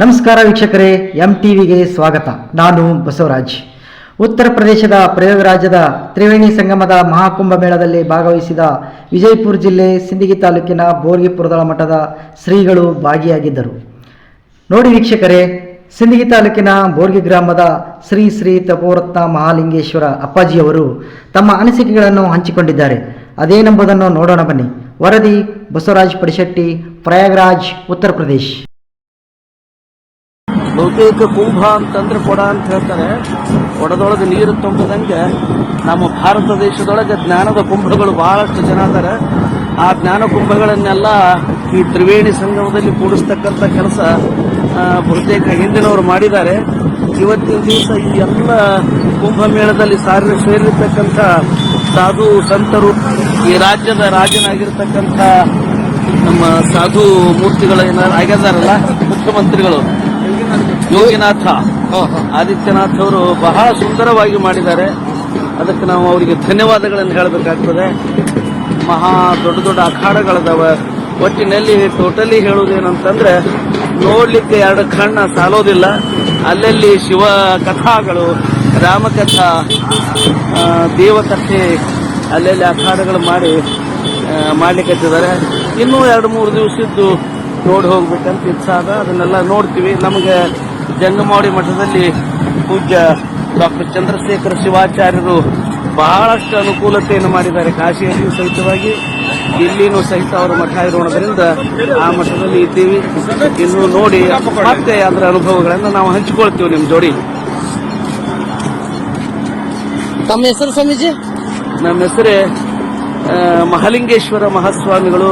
ನಮಸ್ಕಾರ ವೀಕ್ಷಕರೇ ಎಂ ಟಿವಿಗೆ ಸ್ವಾಗತ. ನಾನು ಬಸವರಾಜ್. ಉತ್ತರ ಪ್ರದೇಶದ ಪ್ರಯೋಗರಾಜದ ತ್ರಿವೇಣಿ ಸಂಗಮದ ಮಹಾಕುಂಭ ಮೇಳದಲ್ಲಿ ಭಾಗವಹಿಸಿದ ವಿಜಯಪುರ ಜಿಲ್ಲೆ ಸಿಂದಗಿ ತಾಲೂಕಿನ ಬೋರ್ಗಿಪುರದಳ ಮಠದ ಶ್ರೀಗಳು ಭಾಗಿಯಾಗಿದ್ದರು. ನೋಡಿ ವೀಕ್ಷಕರೇ, ಸಿಂದಗಿ ತಾಲೂಕಿನ ಬೋರ್ಗಿ ಗ್ರಾಮದ ಶ್ರೀ ಶ್ರೀ ತಪೋರತ್ನ ಮಹಾಲಿಂಗೇಶ್ವರ ಅಪ್ಪಾಜಿಯವರು ತಮ್ಮ ಅನಿಸಿಕೆಗಳನ್ನು ಹಂಚಿಕೊಂಡಿದ್ದಾರೆ. ಅದೇನೆಂಬುದನ್ನು ನೋಡೋಣ ಬನ್ನಿ. ವರದಿ ಬಸವರಾಜ್ ಪಡಿಶೆಟ್ಟಿ, ಪ್ರಯಾಗರಾಜ್, ಉತ್ತರ ಪ್ರದೇಶ್. ಬಹುತೇಕ ಕುಂಭ ಅಂತಂದ್ರೆ ಕೊಡ ಅಂತ ಹೇಳ್ತಾರೆ. ಕೊಡದೊಳಗೆ ನೀರು ತುಂಬದಂಗೆ ನಮ್ಮ ಭಾರತ ದೇಶದೊಳಗೆ ಜ್ಞಾನದ ಕುಂಭಗಳು ಬಹಳಷ್ಟು ಜನ ಅದಾರೆ ಆ ಜ್ಞಾನ ಕುಂಭಗಳನ್ನೆಲ್ಲ ಈ ತ್ರಿವೇಣಿ ಸಂಗಮದಲ್ಲಿ ಕೂಡಿಸ್ತಕ್ಕಂಥ ಕೆಲಸ ಬಹುತೇಕ ಹಿಂದಿನವರು ಮಾಡಿದ್ದಾರೆ. ಇವತ್ತಿನ ದಿವಸ ಈ ಎಲ್ಲ ಕುಂಭಮೇಳದಲ್ಲಿ ಸಾರಿ ಸೇರಿರ್ತಕ್ಕಂಥ ಸಾಧು ಸಂತರು, ಈ ರಾಜ್ಯದ ರಾಜನಾಗಿರ್ತಕ್ಕಂಥ ನಮ್ಮ ಸಾಧು ಮೂರ್ತಿಗಳು ಏನಾರು ಆಗ್ಯದಾರಲ್ಲ ಮುಖ್ಯಮಂತ್ರಿಗಳು. ಯೋಗಿನಾಥ. ಆದಿತ್ಯನಾಥ್ ಅವರು ಬಹಳ ಸುಂದರವಾಗಿ ಮಾಡಿದ್ದಾರೆ. ಅದಕ್ಕೆ ನಾವು ಅವರಿಗೆ ಧನ್ಯವಾದಗಳನ್ನು ಹೇಳಬೇಕಾಗ್ತದೆ. ಮಹಾ ದೊಡ್ಡ ದೊಡ್ಡ ಅಖಾಡಗಳದಾವೆ. ಒಟ್ಟಿನಲ್ಲಿ ಟೋಟಲಿ ಹೇಳುವುದೇನಂತಂದ್ರೆ ನೋಡ್ಲಿಕ್ಕೆ ಎರಡು ಕಣ್ಣ ಸಾಲೋದಿಲ್ಲ. ಅಲ್ಲಲ್ಲಿ ಶಿವ ಕಥಾಗಳು ರಾಮಕಥಾ ದೇವಕಥೆ ಅಲ್ಲಲ್ಲಿ ಅಖಾಡಗಳು ಮಾಡಿ ಮಾಡ್ಲಿಕ್ಕೆ ಇನ್ನೂ ಎರಡು ಮೂರು ದಿವಸದ್ದು ನೋಡಿ ಹೋಗ್ಬೇಕಂತ ಇಚ್ಛಾದ ಅದ ಅದನ್ನೆಲ್ಲ ನೋಡ್ತೀವಿ. ನಮಗೆ ಜಂಗಮಾವಡಿ ಮಠದಲ್ಲಿ ಪೂಜ್ಯ ಡಾಕ್ಟರ್ ಚಂದ್ರಶೇಖರ ಶಿವಾಚಾರ್ಯರು ಬಹಳಷ್ಟು ಅನುಕೂಲತೆಯನ್ನು ಮಾಡಿದ್ದಾರೆ. ಕಾಶಿಯಲ್ಲಿಯೂ ಸಹಿತವಾಗಿ ಇಲ್ಲಿನೂ ಸಹಿತ ಅವರ ಮಠ ಇರೋಣದ್ರಿಂದ ಆ ಮಠದಲ್ಲಿ ಇದ್ದೀವಿ. ಇನ್ನು ನೋಡಿ ಮತ್ತೆ ಅದರ ಅನುಭವಗಳನ್ನು ನಾವು ಹಂಚಿಕೊಳ್ತೀವಿ ನಿಮ್ಮ ಜೋಡಿ ತಮ್ಮ ಹೆಸರು ಸ್ವಾಮೀಜಿ? ನಮ್ಮ ಹೆಸರೇ ಮಹಾಲಿಂಗೇಶ್ವರ ಮಹಾಸ್ವಾಮಿಗಳು.